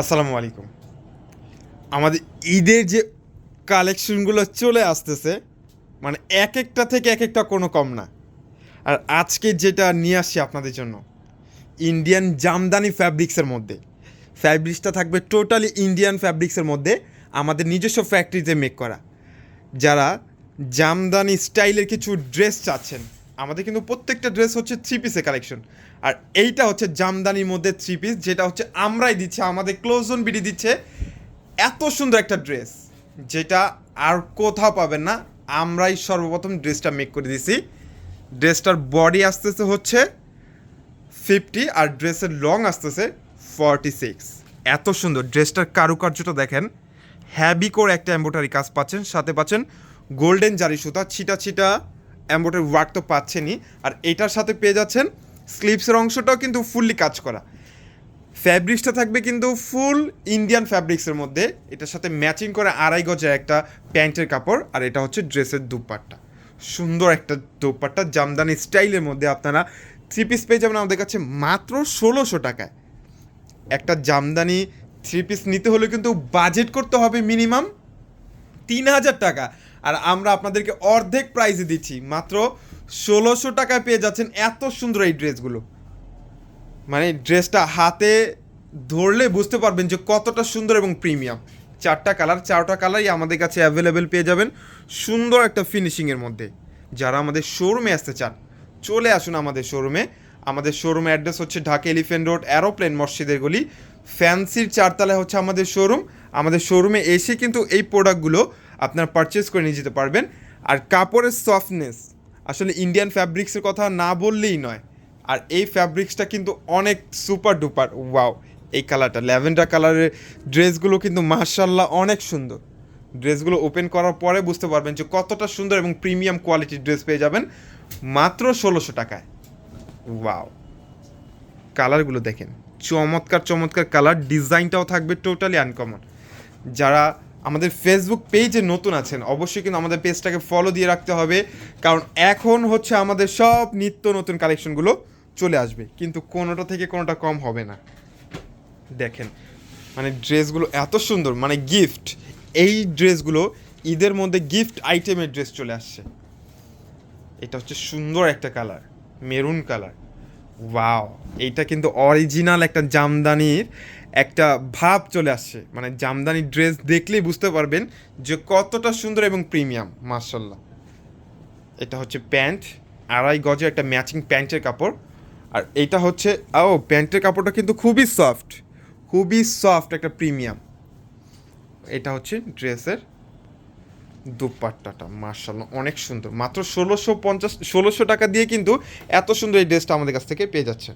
আসসালামু আলাইকুম। আমাদের ঈদের যে কালেকশনগুলো চলে আসতেছে মানে এক একটা থেকে এক একটা কোনো কম না। আর আজকে যেটা নিয়ে আসছি আপনাদের জন্য ইন্ডিয়ান জামদানি ফ্যাব্রিক্সের মধ্যে। ফ্যাব্রিক্সটা থাকবে টোটালি ইন্ডিয়ান ফ্যাব্রিক্সের মধ্যে, আমাদের নিজস্ব ফ্যাক্টরিতে মেক করা। যারা জামদানি স্টাইলের কিছু ড্রেস চাচ্ছেন আমাদের কিন্তু প্রত্যেকটা ড্রেস হচ্ছে থ্রি পিসের কালেকশন আর এইটা হচ্ছে জামদানির মধ্যে থ্রি পিস যেটা হচ্ছে আমরাই দিচ্ছি, আমাদের ক্লোজন বিডি দিচ্ছে। এত সুন্দর একটা ড্রেস যেটা আর কোথাও পাবেন না। আমরাই সর্বপ্রথম ড্রেসটা মেক করে দিছি। ড্রেসটার বডি আসতেছে হচ্ছে ফিফটি আর ড্রেসের লং আসতেছে ফর্টি সিক্স এত সুন্দর ড্রেসটার কারুকার্যটা দেখেন। হ্যাভি করে একটা এম্বোটারি কাজ পাচ্ছেন, সাথে পাচ্ছেন গোল্ডেন জারি সুতা, ছিটা ছিটা এম্বোটারি ওয়ার্ক তো পাচ্ছেনই। আর এটার সাথে পেয়ে যাচ্ছেন স্লিপসের অংশটাও কিন্তু ফুললি কাজ করা। ফ্যাব্রিক্সটা থাকবে কিন্তু ফুল ইন্ডিয়ান ফ্যাব্রিক্সের মধ্যে। এটার সাথে ম্যাচিং করে আড়াই গজের একটা প্যান্টের কাপড়, আর এটা হচ্ছে ড্রেসের দুপাট্টা। সুন্দর একটা দুপাট্টা, জামদানি স্টাইলের মধ্যে আপনারা থ্রি পিস পেয়ে যাবেন আমাদের কাছে মাত্র ষোলোশো টাকায়। একটা জামদানি থ্রি পিস নিতে হলে কিন্তু বাজেট করতে হবে মিনিমাম তিন হাজার টাকা। আর আমরা আপনাদেরকে অর্ধেক প্রাইসে দিচ্ছি। মাত্র ষোলোশো টাকায় পেয়ে যাচ্ছেন এত সুন্দর এই ড্রেসগুলো। মানে ড্রেসটা হাতে ধরলে বুঝতে পারবেন যে কতটা সুন্দর এবং প্রিমিয়াম চারটা কালার, চারটা কালারই আমাদের কাছে অ্যাভেলেবেল পেয়ে যাবেন সুন্দর একটা ফিনিশিংয়ের মধ্যে। যারা আমাদের শোরুমে আসতে চান, চলে আসুন আমাদের শোরুমে আমাদের শোরুম অ্যাড্রেস হচ্ছে ঢাকা এলিফেন্ট রোড অ্যারোপ্লেন মসজিদের গলি। ফ্যান্সির চারতলায় হচ্ছে আমাদের শোরুম আমাদের শোরুমে এসে কিন্তু এই প্রোডাক্টগুলো আপনার পারচেস করে নিয়ে যেতে পারবেন। আর কাপড়ের সফটনেস আসলে ইন্ডিয়ান ফ্যাব্রিক্সের কথা না বললেই নয়। আর এই ফ্যাব্রিক্সটা কিন্তু অনেক সুপার ডুপার ওয়াও এই কালারটা ল্যাভেন্ডার কালারের ড্রেসগুলো কিন্তু মার্শাল্লাহ অনেক সুন্দর। ড্রেসগুলো ওপেন করার পরে বুঝতে পারবেন যে কতটা সুন্দর এবং প্রিমিয়াম কোয়ালিটির ড্রেস পেয়ে যাবেন মাত্র ষোলোশো টাকায়। ওয়াও কালারগুলো দেখেন, চমৎকার চমৎকার কালার ডিজাইনটাও থাকবে টোটালি আনকমন যারা আমাদের ফেসবুক পেজে নতুন আছেন। অবশ্যই কিন্তু আমাদের পেজটাকে ফলো দিয়ে রাখতে হবে। কারণ এখন হচ্ছে আমাদের সব নিত্য নতুন কালেকশনগুলো চলে আসবে। কিন্তু কোনোটা থেকে কোনোটা কম হবে না। দেখেন মানে ড্রেসগুলো এত সুন্দর মানে গিফট এই ড্রেসগুলো ঈদের মধ্যে গিফট আইটেমের ড্রেস চলে আসছে। এটা হচ্ছে সুন্দর একটা কালার মেরুন কালার ওয়াও এইটা কিন্তু অরিজিনাল একটা জামদানির একটা ভাব চলে আসছে। মানে জামদানি ড্রেস দেখলেই বুঝতে পারবেন যে কতটা সুন্দর এবং প্রিমিয়াম মার্শাল্লাহ এটা হচ্ছে প্যান্ট, আড়াই গজে একটা ম্যাচিং প্যান্টের কাপড়। আর এটা হচ্ছে, ও, প্যান্টের কাপড়টা কিন্তু খুবই সফট খুবই সফট একটা প্রিমিয়াম এটা হচ্ছে ড্রেসের দুপাট্টাটা মার্শাল্লাহ অনেক সুন্দর। মাত্র ষোলোশো পঞ্চাশ, ষোলোশো টাকা দিয়ে কিন্তু এত সুন্দর এই ড্রেসটা আমাদের কাছ থেকে পেয়ে যাচ্ছে